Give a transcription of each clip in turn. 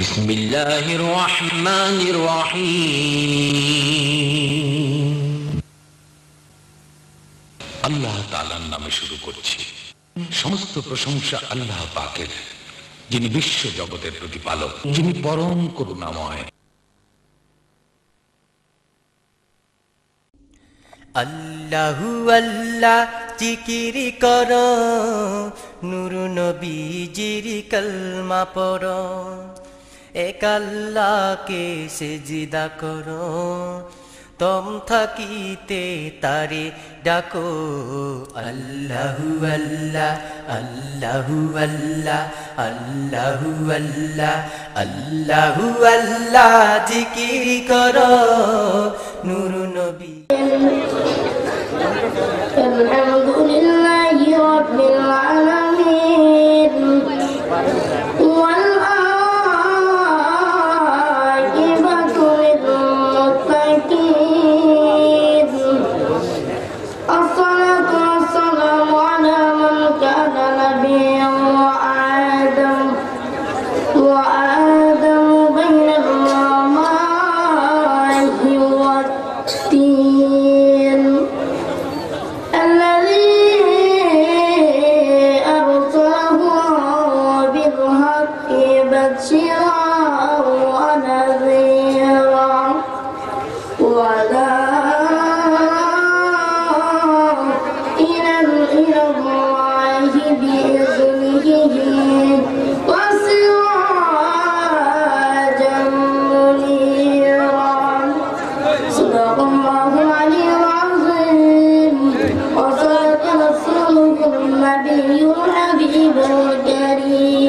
بسم الله الرحمن الرحيم আল্লাহ তাআলার নামে শুরু করছি। সমস্ত প্রশংসা আল্লাহ পাকের, যিনি বিশ্ব জগতের প্রতিপালক, যিনি পরম করুণাময়। আল্লাহু আল্লাহ জিকিরি কর, নুরু নবী জিরি কলমা পড়। এক আল্লাহকে সেজিদা করো। তম থাকিতে তারে ডাকো, আল্লাহু আল্লাহ আল্লাহু আল্লাহ আল্লাহু আল্লাহ আল্লাহু আল্লাহ জিকির করো। নূর নবী। الحمد لله رب करी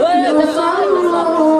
ولا تخافوا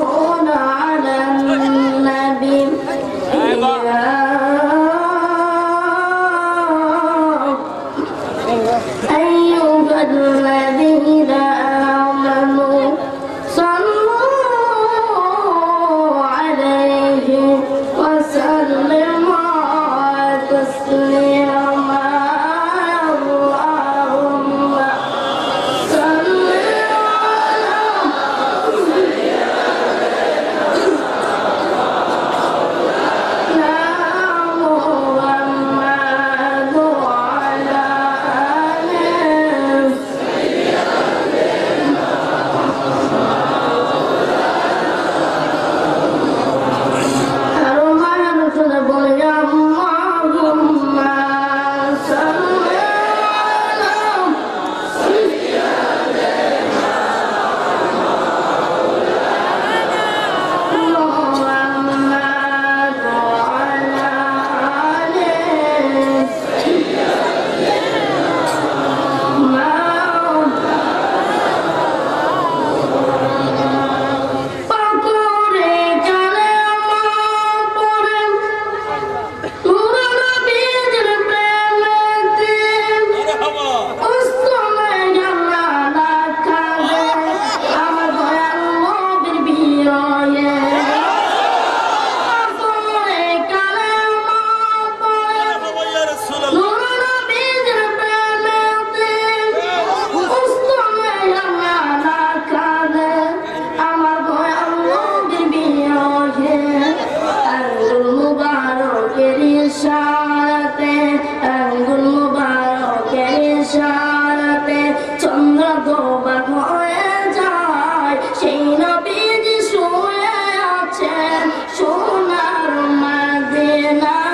সোনার মাদেনা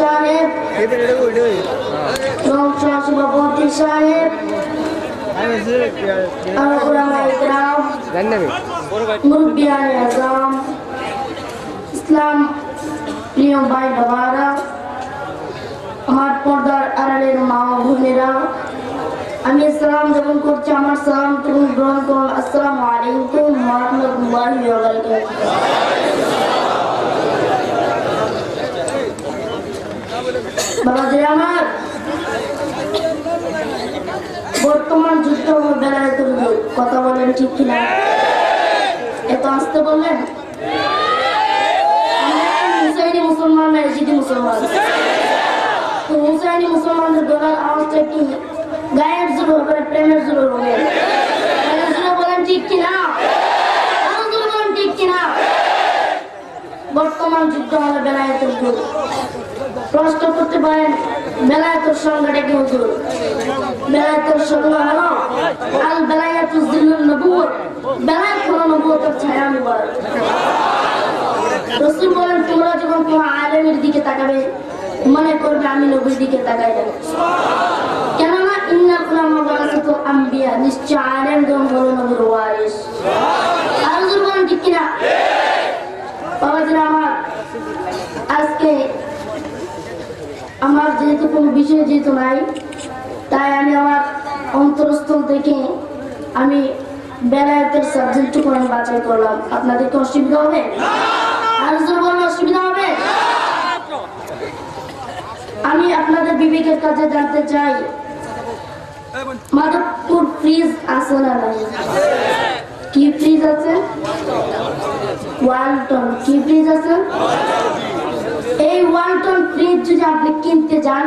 সাহেব এবং সভাপতি সাহেব আর ওলামা ইকরাম মুরব্বিয়ান আজম ইসলাম প্রিয় ভাই বাবারা আমার পর্দার আড়ালের মা ও বোনেরা আমি সালাম যখন করছি আমার সালাম তুমি গ্রহণ করুন আসসালামু আলাইকুম ওয়া রাহমাতুল্লাহি ওয়া বারাকাতুহু বর্তমান যুদ্ধ কথা বলেন ঠিক কিনা? এত আসতে বললেন? মুসলমান মুসলমান। গায়ের জোর প্রেমের জোর বলেন ঠিক বলেন ঠিক বর্তমান যুদ্ধ হলো বেলায়েতের যুগ প্রশ্ন করতে পারেন বেলায়েতের সংজ্ঞাটা কি হুজুর? বেলায়েতের সংজ্ঞা হলো আল বেলায়াতু জিল্লুন নবুয়ত হলো নবুয়তের ছায়া মুবারক রসুল বলেন, তোমরা যখন তোমার আলেমের দিকে তাকাবে, মনে করবে আমি নবীর দিকে তাকাই যাব কেননা ইন্না কুলামা ওয়ারাসাতু আম্বিয়া, নিশ্চয় আলেম গণ হলো নবীর ওয়ারিস। আর হুজুর বলেন, ঠিক কিনা? বাবাজিরা আমার আজকে আমার যেহেতু কোনো বিষয় যেহেতু নাই তাই আমি আমার অন্তরস্থল থেকে আমি বেলায়েতের সাবজেক্টটুকু আমি বাছাই করলাম। আপনাদের কি অসুবিধা হবে? আর জোর বললে অসুবিধা হবে? আমি আপনাদের বিবেকের কাছে জানতে চাই মাধবপুর ফ্রিজ আছে না নাই? কি ফ্রিজ আছে? ওয়ালটন। কি ফ্রিজ আছে? এই ওয়ান টন ফ্রিজ যদি আপনি কিনতে যান